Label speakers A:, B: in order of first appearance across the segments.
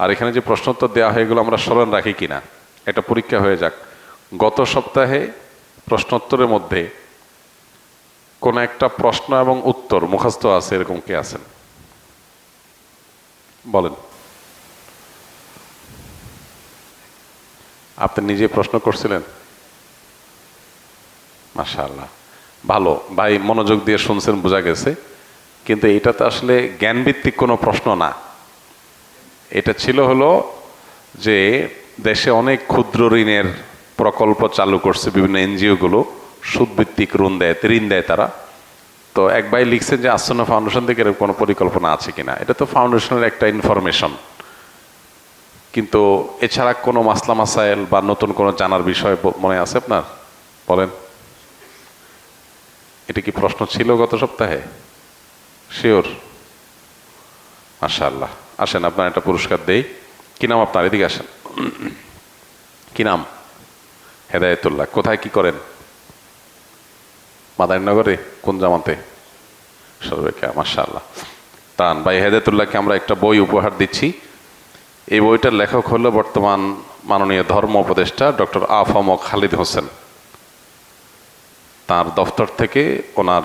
A: আর এখানে যে প্রশ্নোত্তর দেওয়া হয়, এগুলো আমরা স্মরণ রাখি কিনা, এটা পরীক্ষা হয়ে যাক। গত সপ্তাহে প্রশ্নোত্তরের মধ্যে কোন একটা প্রশ্ন এবং উত্তর মুখস্থ আছে, এরকম কে আছেন? বলেন। আপনি নিজে প্রশ্ন করছিলেন? মাশাআল্লাহ। ভালো, ভাই মনোযোগ দিয়ে শুনছেন, বোঝা গেছে। কিন্তু এটা তো আসলে জ্ঞানভিত্তিক কোনো প্রশ্ন না। এটা ছিল হলো যে দেশে অনেক ক্ষুদ্র ঋণের প্রকল্প চালু করছে বিভিন্ন এনজিওগুলো সুদভিত্তিক ঋণ দেয় ঋণ দেয় তারা। তো এক ভাই লিখছেন যে আসন্ন ফাউন্ডেশন থেকে এরকম কোনো পরিকল্পনা আছে কিনা? এটা তো ফাউন্ডেশনের একটা ইনফরমেশন কিন্তু এছাড়া কোনো মাসলা মাসাইল বা নতুন কোনো জানার বিষয় মনে আছে আপনার? বলেন। এটা কি প্রশ্ন ছিল গত সপ্তাহে? শিওর মাশাআল্লাহ। আসেন, আপনার একটা পুরস্কার দেই। কি নাম আপনার? এদিকে আসেন। কি নাম? হেদায়তুল্লাহ। কোথায় কি করেন? মাদারীনগরে? কোন জামাতে? সর্বেকা মাশাআল্লাহ। তান, ভাই, হেদায়তুল্লাহকে আমরা একটা বই উপহার দিচ্ছি। এই বইটার লেখক হলো বর্তমান মাননীয় ধর্ম উপদেষ্টা ডক্টর আফম খালিদ হোসেন। তার দফতর থেকে ওনার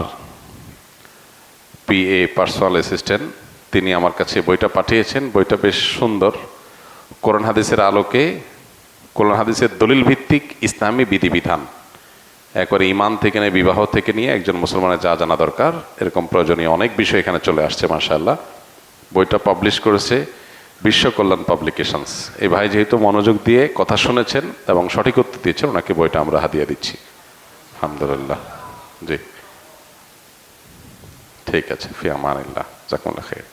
A: পিএ পার্সোনাল অ্যাসিস্ট্যান্ট তিনি আমার কাছে বইটা পাঠিয়েছেন। বইটা বেশ সুন্দর। কোরআন হাদিসের আলোকে, কোরআন হাদিসের দলিল ভিত্তিক ইসলামী বিধিবিধান। একবারে ইমান থেকে নিয়ে, বিবাহ থেকে নিয়ে একজন মুসলমানের যা জানা দরকার, এরকম প্রয়োজনীয় অনেক বিষয় এখানে চলে আসছে মার্শাল্লাহ বইটা পাবলিশ করেছে বিশ্বকল্যাণ পাবলিকেশনস এই ভাই যেহেতু মনোযোগ দিয়ে কথা শুনেছেন এবং সঠিক উত্তর দিয়েছেন, ওনাকে বইটা আমরা হাদিয়ে দিচ্ছি। আলহামদুলিল্লাহ। জি। ঠিক আছে ফিয়া মানিল্লাহ জাকুল্লা খের